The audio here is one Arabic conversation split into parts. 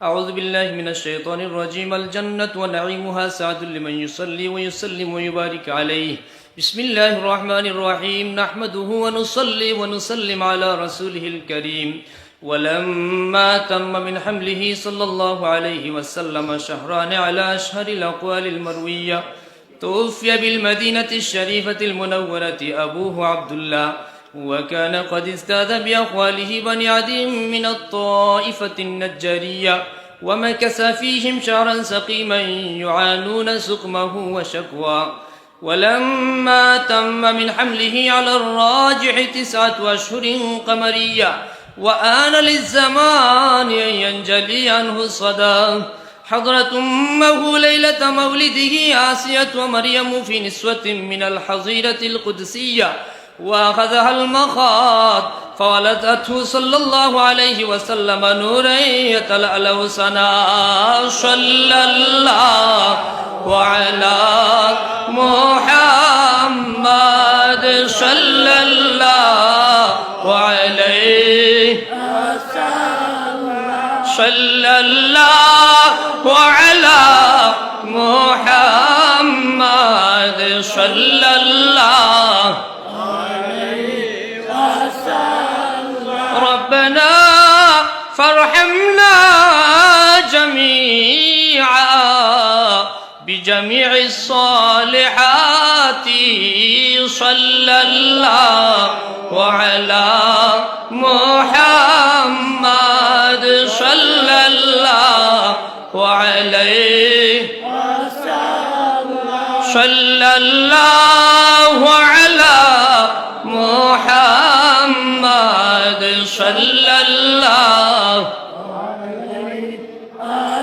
أعوذ بالله من الشيطان الرجيم. الجنة ونعيمها سعد لمن يصلي ويسلم ويبارك عليه. بسم الله الرحمن الرحيم. نحمده ونصلي ونسلم على رسوله الكريم. ولما تم من حمله صلى الله عليه وسلم شهران على أشهر الأقوال المروية توفي بالمدينة الشريفة المنورة أبوه عبد الله. وكان قد أستاذ بأقواله بني عدي من الطائفة النجارية ومكث فيهم شهرا سقيما يعانون سقمه وشكوى. ولما تم من حمله على الراجح تسعة أشهر قمرية وآن للزمان أن ينجلي عنه الصدى. حضرت أمه ليلة مولده آسية ومريم في نسوة من الحظيرة القدسية وأخذها المخاض فولدته صلى الله عليه وسلم نورا يتلألأ سنا صلى الله وعلى محمد صلى الله عليه صلى الله على محمد صلى الله بجميع الصالحات صلى الله وعلى محمد صلى الله وعليه صلى الله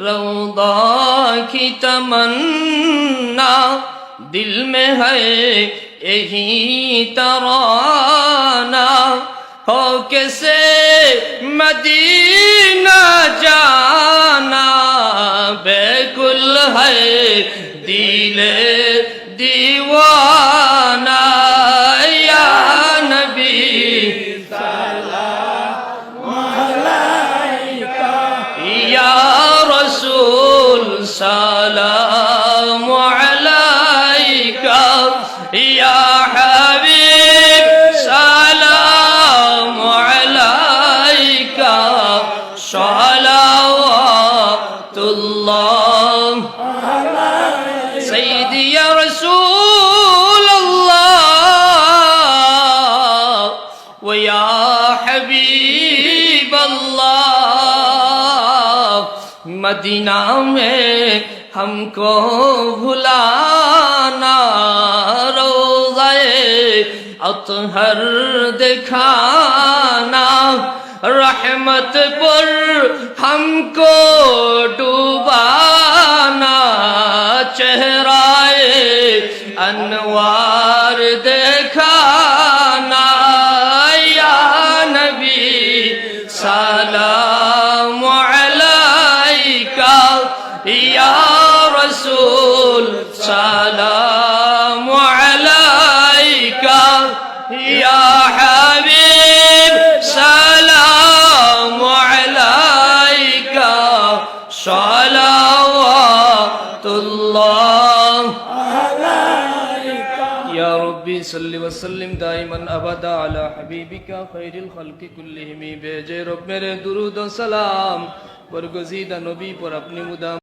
روضہ کی تمنا دل میں ہے یہی ترانہ ہو کے سے مدینہ جانا بیکل ہے دل دیوار رسول سلام عليك. يا حبيب سلام عليك. صلوات الله سيدي يا رسول الله. ويا حبيب الله. मदीना में हमको भुलाना रोज़े अतहर दिखाना रहमत पर हमको डुबाना चेहराए अनवार दिखाना صلی وسلم دائما ابدا علی حبیبک خیر الخلق کلہم بے رب میرے درود و سلام برگزیدہ نبی پر اپنی مدام